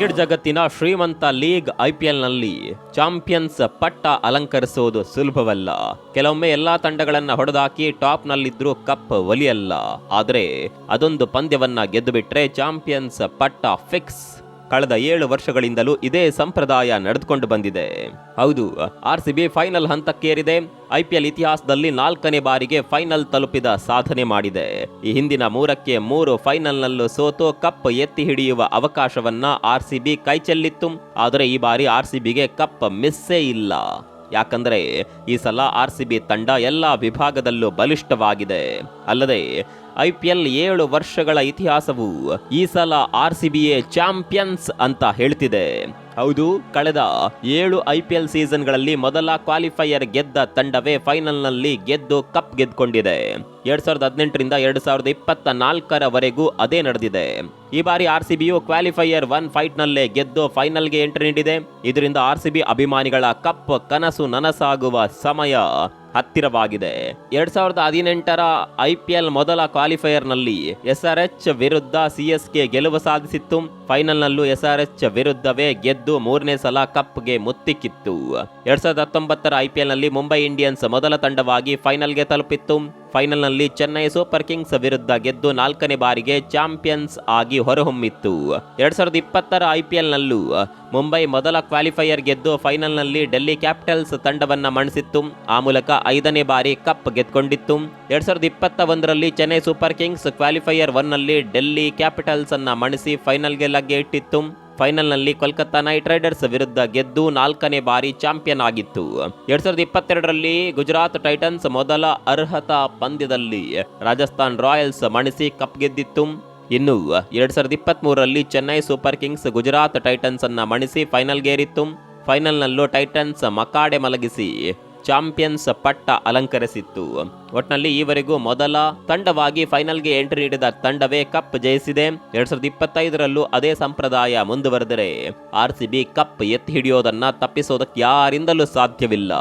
Cricket ಜಗತ್ತಿನ ಶ್ರೀಮಂತ league ಐಪಿಎಲ್ನಲ್ಲಿ champions ಪಟ್ಟ ಅಲಂಕರಿಸುವುದು ಸುಲಭವಲ್ಲ. ಕೆಲವೊಮ್ಮೆ ಎಲ್ಲಾ ತಂಡಗಳನ್ನ ಹೊಡೆದಾಕಿ ಟಾಪ್ನಲ್ಲಿದ್ರೂ ಕಪ್ ಒಲಿಯಲ್ಲ. ಆದರೆ ಅದೊಂದು ಪಂದ್ಯವನ್ನ ಗೆದ್ದು ಬಿಟ್ರೆ ಚಾಂಪಿಯನ್ಸ್ ಪಟ್ಟ ಫಿಕ್ಸ್. ಕಳೆದ ಏಳು ವರ್ಷಗಳಿಂದಲೂ ಇದೇ ಸಂಪ್ರದಾಯ ನಡೆದುಕೊಂಡು ಬಂದಿದೆ. ಹೌದು ಆರ್ ಸಿ ಬಿ ಫೈನಲ್ ಹಂತಕ್ಕೇರಿದೆ ಐಪಿಎಲ್ ಇತಿಹಾಸದಲ್ಲಿ ನಾಲ್ಕನೇ ಬಾರಿಗೆ ಫೈನಲ್ ತಲುಪಿದ ಸಾಧನೆ ಮಾಡಿದೆ. ಈ ಹಿಂದಿನ ಮೂರಕ್ಕೆ ಮೂರು ಫೈನಲ್ನಲ್ಲೂ ಸೋತು ಕಪ್ ಎತ್ತಿ ಹಿಡಿಯುವ ಅವಕಾಶವನ್ನ ಆರ್ ಸಿ ಕೈಚೆಲ್ಲಿತ್ತು ಆದರೆ ಈ ಬಾರಿ ಆರ್ ಸಿ ಕಪ್ ಮಿಸ್ಸೇ ಇಲ್ಲ. ಯಾಕಂದ್ರೆ ಈ ಸಲ ಆರ್ ಸಿ ಬಿ ತಂಡ ಎಲ್ಲ ವಿಭಾಗದಲ್ಲೂ ಬಲಿಷ್ಠವಾಗಿದೆ. ಅಲ್ಲದೆ ಐ ಪಿ ಎಲ್ ಏಳು ವರ್ಷಗಳ ಇತಿಹಾಸವು ಈ ಸಲ ಆರ್ ಸಿ ಬಿ ಎ ಚಾಂಪಿಯನ್ಸ್ ಅಂತ ಹೇಳ್ತಿದೆ. ಹೌದು, ಕಳೆದ ಏಳು ಐ ಪಿ ಎಲ್ ಸೀಸನ್ಗಳಲ್ಲಿ ಮೊದಲ ಕ್ವಾಲಿಫೈಯರ್ ಗೆದ್ದ ತಂಡವೇ ಫೈನಲ್ನಲ್ಲಿ ಗೆದ್ದು ಕಪ್ ಗೆದ್ಕೊಂಡಿದೆ. ಎರಡ್ ಸಾವಿರದ ಹದಿನೆಂಟರಿಂದ ಎರಡ್ ಸಾವಿರದ ಇಪ್ಪತ್ತ ನಾಲ್ಕರವರೆಗೂ ಅದೇ ನಡೆದಿದೆ. ಈ ಬಾರಿ ಆರ್ ಸಿ ಬಿಯು ಕ್ವಾಲಿಫೈಯರ್ ಒನ್ ಫೈಟ್ನಲ್ಲೇ ಗೆದ್ದು ಫೈನಲ್ಗೆ ಎಂಟ್ರಿ ನೀಡಿದೆ. ಇದರಿಂದ ಆರ್ ಸಿ ಬಿ ಅಭಿಮಾನಿಗಳ ಕಪ್ ಕನಸು ನನಸಾಗುವ ಸಮಯ ಹತ್ತಿರವಾಗಿದೆ. ಎರಡ್ ಸಾವಿರದ ಹದಿನೆಂಟರ ಐ ಪಿ ಎಲ್ ಮೊದಲ ಕ್ವಾಲಿಫೈಯರ್ನಲ್ಲಿ ಎಸ್ ಆರ್ ಎಚ್ ವಿರುದ್ಧ ಸಿ ಎಸ್ ಕೆ ಗೆಲುವು ಸಾಧಿಸಿತ್ತು. ಫೈನಲ್ನಲ್ಲೂ ಎಸ್ ಆರ್ ಎಚ್ ವಿರುದ್ಧವೇ ಗೆದ್ದು ಮೂರನೇ ಸಲ ಕಪ್ಗೆ ಮುತ್ತಿಕ್ಕಿತ್ತು. ಎರಡ್ ಸಾವಿರದ ಹತ್ತೊಂಬತ್ತರ ಐ ಪಿ ಎಲ್ನಲ್ಲಿ ಮುಂಬೈ ಇಂಡಿಯನ್ಸ್ ಮೊದಲ ತಂಡವಾಗಿ ಫೈನಲ್ಗೆ ತಲುಪಿತ್ತು. ಫೈನಲ್ನಲ್ಲಿ ಚೆನ್ನೈ ಸೂಪರ್ ಕಿಂಗ್ಸ್ ವಿರುದ್ಧ ಗೆದ್ದು ನಾಲ್ಕನೇ ಬಾರಿಗೆ ಚಾಂಪಿಯನ್ಸ್ ಆಗಿ ಹೊರಹೊಮ್ಮಿತ್ತು. ಎರಡ್ ಸಾವಿರದ ಇಪ್ಪತ್ತರ ಐಪಿಎಲ್ನಲ್ಲೂ ಮುಂಬೈ ಮೊದಲ ಕ್ವಾಲಿಫೈಯರ್ ಗೆದ್ದು ಫೈನಲ್ನಲ್ಲಿ ಡೆಲ್ಲಿ ಕ್ಯಾಪಿಟಲ್ಸ್ ತಂಡವನ್ನ ಮಣಿಸಿತ್ತು. ಆ ಮೂಲಕ ಐದನೇ ಬಾರಿ ಕಪ್ ಗೆದ್ಕೊಂಡಿತ್ತು ಎರಡ್ ಸಾವಿರದ ಇಪ್ಪತ್ತ ಒಂದರಲ್ಲಿ ಚೆನ್ನೈ ಸೂಪರ್ ಕಿಂಗ್ಸ್ ಕ್ವಾಲಿಫೈಯರ್ ಒನ್ನಲ್ಲಿ ಡೆಲ್ಲಿ ಕ್ಯಾಪಿಟಲ್ಸ್ ಅನ್ನ ಮಣಿಸಿ ಫೈನಲ್ಗೆ ಲಗ್ಗೆ ಇಟ್ಟಿತ್ತು. ಫೈನಲ್ನಲ್ಲಿ ಕೋಲ್ಕತ್ತಾ ನೈಟ್ ರೈಡರ್ಸ್ ವಿರುದ್ಧ ಗೆದ್ದು ನಾಲ್ಕನೇ ಬಾರಿ ಚಾಂಪಿಯನ್ ಆಗಿತ್ತು. ಎರಡ್ ಸಾವಿರದ ಇಪ್ಪತ್ತೆರಡರಲ್ಲಿ ಗುಜರಾತ್ ಟೈಟನ್ಸ್ ಮೊದಲ ಅರ್ಹತಾ ಪಂದ್ಯದಲ್ಲಿ ರಾಜಸ್ಥಾನ್ ರಾಯಲ್ಸ್ ಮಣಿಸಿ ಕಪ್ ಗೆದ್ದಿತ್ತು. ಇನ್ನು ಎರಡ್ ಸಾವಿರದ ಇಪ್ಪತ್ತ್ ಮೂರರಲ್ಲಿ Chennai Super Kings Gujarat Titans ಅನ್ನ ಮಣಿಸಿ ಫೈನಲ್ಗೇರಿತ್ತು. ಫೈನಲ್ನಲ್ಲೂ ಟೈಟನ್ಸ್ ಮಕಾಡೆ ಮಲಗಿಸಿ ಚಾಂಪಿಯನ್ಸ್ ಪಟ್ಟ ಅಲಂಕರಿಸಿತ್ತು. ಒಟ್ನಲ್ಲಿ ಈವರೆಗೂ ಮೊದಲ ತಂಡವಾಗಿ ಫೈನಲ್ಗೆ ಎಂಟ್ರಿ ನೀಡಿದ ತಂಡವೇ ಕಪ್ ಜಯಿಸಿದೆ. ಎರಡ್ ಸಾವಿರದ ಇಪ್ಪತ್ತೈದರಲ್ಲೂ ಅದೇ ಸಂಪ್ರದಾಯ ಮುಂದುವರೆದರೆ ಆರ್ ಸಿ ಬಿ ಕಪ್ ಎತ್ತಿ ಹಿಡಿಯೋದನ್ನ ತಪ್ಪಿಸೋದಕ್ಕೆ ಯಾರಿಂದಲೂ ಸಾಧ್ಯವಿಲ್ಲ.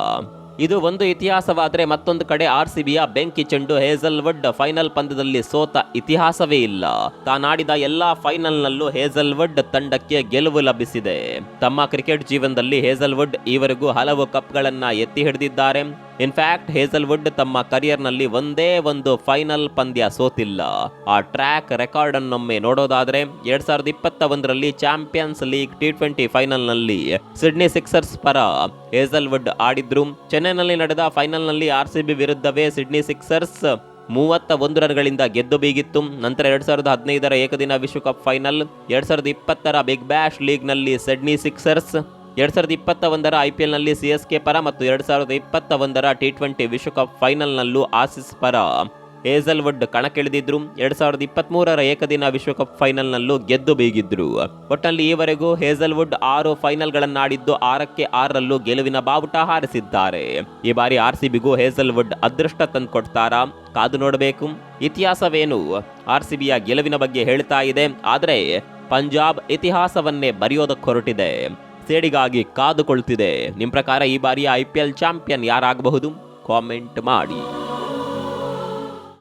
ಇದು ಒಂದು ಇತಿಹಾಸವಾದರೆ ಮತ್ತೊಂದು ಕಡೆ ಆರ್ ಸಿ ಬಿಯ ಬೆಂಕಿ ಚೆಂಡು ಹೇಸಲ್ವುಡ್ ಫೈನಲ್ ಪಂದ್ಯದಲ್ಲಿ ಸೋತ ಇತಿಹಾಸವೇ ಇಲ್ಲ. ತಾನಾಡಿದ ಎಲ್ಲಾ ಫೈನಲ್ನಲ್ಲೂ ಹೇಸಲ್ವುಡ್ ತಂಡಕ್ಕೆ ಗೆಲುವು ಲಭಿಸಿದೆ. ತಮ್ಮ ಕ್ರಿಕೆಟ್ ಜೀವನದಲ್ಲಿ ಹೇಸಲ್ವುಡ್ ಈವರೆಗೂ ಹಲವು ಕಪ್ಗಳನ್ನ ಎತ್ತಿ ಹಿಡಿದಿದ್ದಾರೆ. ಇನ್ಫ್ಯಾಕ್ಟ್ ಹೇಸಲ್ವುಡ್ ತಮ್ಮ ಕರಿಯರ್ನಲ್ಲಿ ಒಂದೇ ಒಂದು ಫೈನಲ್ ಪಂದ್ಯ ಸೋತಿಲ್ಲ. ಆ ಟ್ರ್ಯಾಕ್ ರೆಕಾರ್ಡ್ ಅನ್ನೊಮ್ಮೆ ನೋಡೋದಾದ್ರೆ ಎರಡ್ ಸಾವಿರದ ಇಪ್ಪತ್ತ ಒಂದರಲ್ಲಿ ಚಾಂಪಿಯನ್ಸ್ ಲೀಗ್ ಟಿ ಟ್ವೆಂಟಿ ಫೈನಲ್ನಲ್ಲಿ ಸಿಡ್ನಿ ಸಿಕ್ಸರ್ಸ್ ಪರ ಹೇಸಲ್ವುಡ್ ಆಡಿದ್ರು. ಚೆನ್ನೈನಲ್ಲಿ ನಡೆದ ಫೈನಲ್ನಲ್ಲಿ ಆರ್ ಸಿ ಬಿ ವಿರುದ್ಧವೇ ಸಿಡ್ನಿ ಸಿಕ್ಸರ್ಸ್ ಮೂವತ್ತ ಒಂದು ರನ್ಗಳಿಂದ ಗೆದ್ದು ಬೀಗಿತ್ತು. ನಂತರ ಎರಡ್ ಸಾವಿರದ ಹದಿನೈದರ ಏಕದಿನ ವಿಶ್ವಕಪ್ ಫೈನಲ್ ಎರಡ್ ಸಾವಿರದ ಇಪ್ಪತ್ತರ ಬಿಗ್ ಬ್ಯಾಶ್ ಲೀಗ್ನಲ್ಲಿ ಸಿಡ್ನಿ ಸಿಕ್ಸರ್ಸ್ ಎರಡ್ ಸಾವಿರದ ಇಪ್ಪತ್ತ ಒಂದರ ಐ ಪಿ ಎಲ್ನಲ್ಲಿ ಸಿ ಎಸ್ ಕೆ ಪರ ಮತ್ತು ಎರಡ್ ಸಾವಿರದ ಇಪ್ಪತ್ತ ಒಂದರ ಟಿ ಟ್ವೆಂಟಿ ವಿಶ್ವಕಪ್ ಫೈನಲ್ನಲ್ಲೂ ಆಸಿಸ್ ಪರ ಹೇಸಲ್ವುಡ್ ಕಣಕ್ಕಿಳಿದಿದ್ರು. ಎರಡ್ ಸಾವಿರದ ಇಪ್ಪತ್ತ್ ಮೂರರ ಏಕದಿನ ವಿಶ್ವಕಪ್ ಫೈನಲ್ನಲ್ಲೂ ಗೆದ್ದು ಬೀಗಿದ್ರು. ಒಟ್ಟಲ್ಲಿ ಈವರೆಗೂ ಹೇಸಲ್ವುಡ್ ಆರು ಫೈನಲ್ಗಳನ್ನಾಡಿದ್ದು ಆರಕ್ಕೆ ಆರರಲ್ಲೂ ಗೆಲುವಿನ ಬಾವುಟ ಹಾರಿಸಿದ್ದಾರೆ. ಈ ಬಾರಿ ಆರ್ ಸಿಬಿಗೂ ಹೇಸಲ್ವುಡ್ ಅದೃಷ್ಟ ತಂದುಕೊಡ್ತಾರಾ. ಕಾದು ನೋಡಬೇಕು. ಇತಿಹಾಸವೇನು? ಆರ್ ಸಿಬಿಯ ಗೆಲುವಿನ ಬಗ್ಗೆ ಹೇಳ್ತಾ ಇದೆ. ಆದರೆ ಪಂಜಾಬ್ ಇತಿಹಾಸವನ್ನೇ ಬರೆಯೋದಕ್ಕೆ ಹೊರಟಿದೆ. ಸೇಡಿಗಾಗಿ ಕಾದುಕೊಳ್ತಿದೆ. ನಿಮ್ಮ ಪ್ರಕಾರ ಈ ಬಾರಿಯ ಐ ಪಿ ಎಲ್ ಚಾಂಪಿಯನ್ ಯಾರಾಗಬಹುದು? ಕಾಮೆಂಟ್ ಮಾಡಿ.